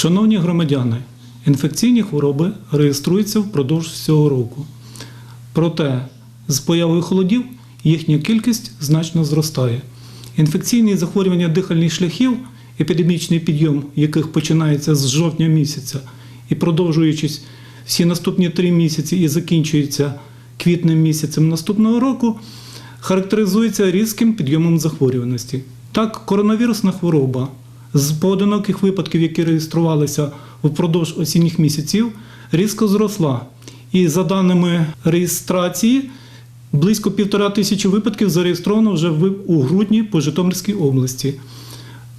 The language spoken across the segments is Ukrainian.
Шановні громадяни, інфекційні хвороби реєструються впродовж всього року. Проте з появою холодів їхня кількість значно зростає. Інфекційні захворювання дихальних шляхів, епідемічний підйом яких починається з жовтня місяця і продовжуючись всі наступні три місяці і закінчується квітнем місяцем наступного року, характеризується різким підйомом захворюваності. Так, коронавірусна хвороба з поодиноких випадків, які реєструвалися впродовж осінніх місяців, різко зросла. І за даними реєстрації, близько півтора тисячі випадків зареєстровано вже у грудні по Житомирській області.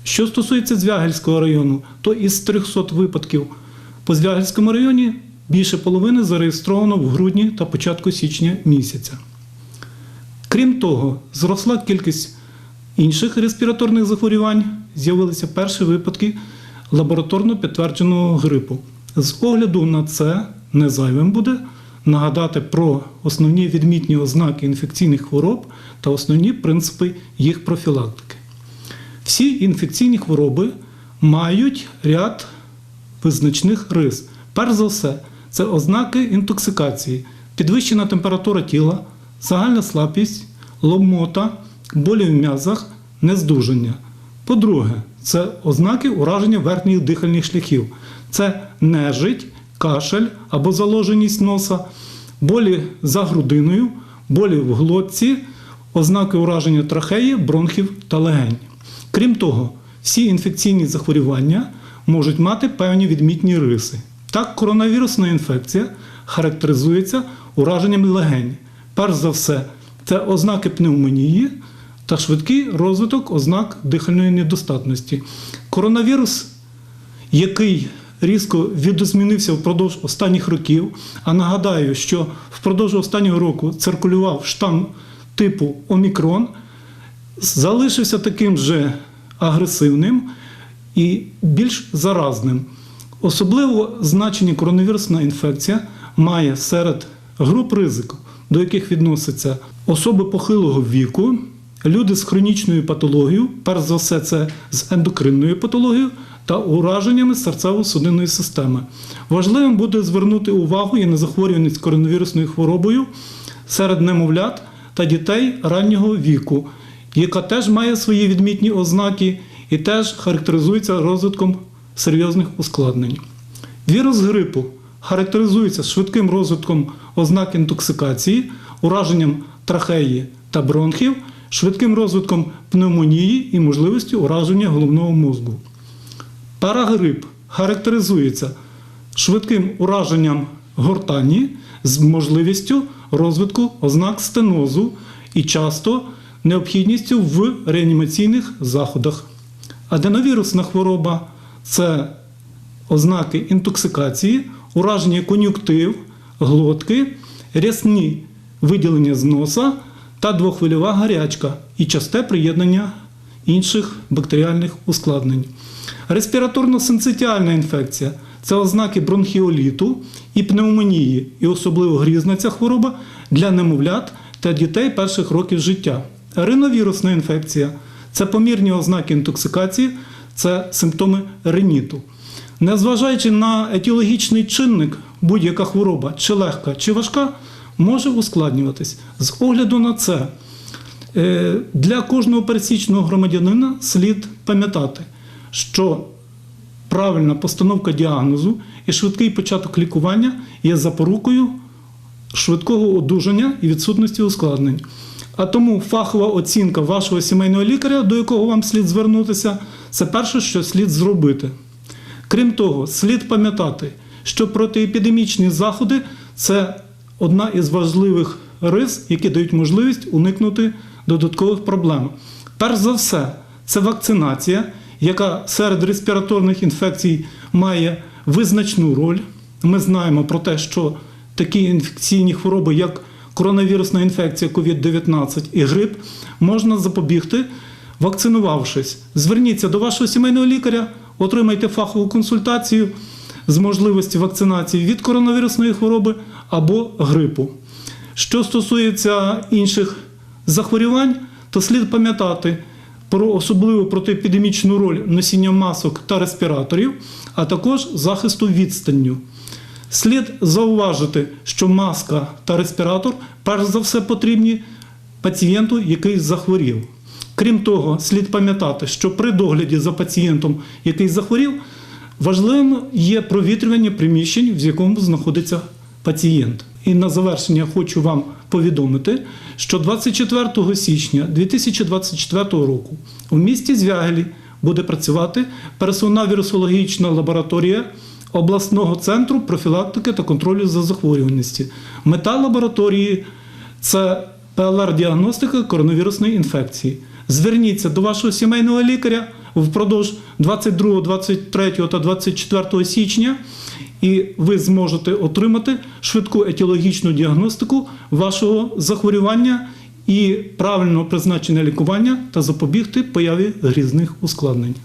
Що стосується Звягельського району, то із 300 випадків по Звягельському районі більше половини зареєстровано в грудні та початку січня місяця. Крім того, зросла кількість інших респіраторних захворювань, з'явилися перші випадки лабораторно підтвердженого грипу. З огляду на це не зайвим буде нагадати про основні відмітні ознаки інфекційних хвороб та основні принципи їх профілактики. Всі інфекційні хвороби мають ряд визначних рис. Перш за все, це ознаки інтоксикації, підвищена температура тіла, загальна слабкість, ломота, болі в м'язах, нездужання. По-друге, це ознаки ураження верхніх дихальних шляхів. Це нежить, кашель або заложеність носа, болі за грудиною, болі в глотці, ознаки ураження трахеї, бронхів та легень. Крім того, всі інфекційні захворювання можуть мати певні відмітні риси. Так, коронавірусна інфекція характеризується ураженням легень. Перш за все, це ознаки пневмонії та швидкий розвиток ознак дихальної недостатності. Коронавірус, який різко відозмінився впродовж останніх років, а нагадаю, що впродовж останнього року циркулював штам типу Омікрон, залишився таким же агресивним і більш заразним. Особливо значення коронавірусна інфекція має серед груп ризику, до яких відносяться особи похилого віку, люди з хронічною патологією, перш за все, це з ендокринною патологією та ураженнями серцево-судинної системи. Важливим буде звернути увагу і на захворюваність коронавірусною хворобою серед немовлят та дітей раннього віку, яка теж має свої відмітні ознаки і теж характеризується розвитком серйозних ускладнень. Вірус грипу характеризується швидким розвитком ознак інтоксикації, ураженням трахеї та бронхів, швидким розвитком пневмонії і можливістю ураження головного мозку. Парагрип характеризується швидким ураженням гортані з можливістю розвитку ознак стенозу і часто необхідністю в реанімаційних заходах. Аденовірусна хвороба це ознаки інтоксикації, ураження кон'юктив, глотки, рясні виділення з носа та двохвильова гарячка і часте приєднання інших бактеріальних ускладнень. Респіраторно-синцитіальна інфекція це ознаки бронхіоліту і пневмонії, і особливо грізна ця хвороба для немовлят та дітей перших років життя. Риновірусна інфекція це помірні ознаки інтоксикації, це симптоми риніту. Незважаючи на етіологічний чинник, будь-яка хвороба, чи легка, чи важка, може ускладнюватись. З огляду на це, е, для кожного пересічного громадянина слід пам'ятати, що правильна постановка діагнозу і швидкий початок лікування є запорукою швидкого одужання і відсутності ускладнень. А тому фахова оцінка вашого сімейного лікаря, до якого вам слід звернутися, це перше, що слід зробити. Крім того, слід пам'ятати, що протиепідемічні заходи це одна із важливих рис, які дають можливість уникнути додаткових проблем. Перш за все, це вакцинація, яка серед респіраторних інфекцій має визначну роль. Ми знаємо про те, що такі інфекційні хвороби, як коронавірусна інфекція COVID-19 і грип, можна запобігти, вакцинувавшись. Зверніться до вашого сімейного лікаря, отримайте фахову консультацію з можливості вакцинації від коронавірусної хвороби або грипу. Що стосується інших захворювань, то слід пам'ятати про особливу протиепідемічну роль носіння масок та респіраторів, а також захисту відстанню. Слід зауважити, що маска та респіратор перш за все потрібні пацієнту, який захворів. Крім того, слід пам'ятати, що при догляді за пацієнтом, який захворів, важливим є провітрювання приміщень, в якому знаходиться пацієнт. І на завершення хочу вам повідомити, що 24 січня 2024 року у місті Звягелі буде працювати персонал-вірусологічна лабораторія обласного центру профілактики та контролю за захворюваності. Мета лабораторії це ПЛР-діагностика коронавірусної інфекції. Зверніться до вашого сімейного лікаря впродовж 22, 23 та 24 січня, і ви зможете отримати швидку етіологічну діагностику вашого захворювання і правильного призначення лікування та запобігти появі грізних ускладнень.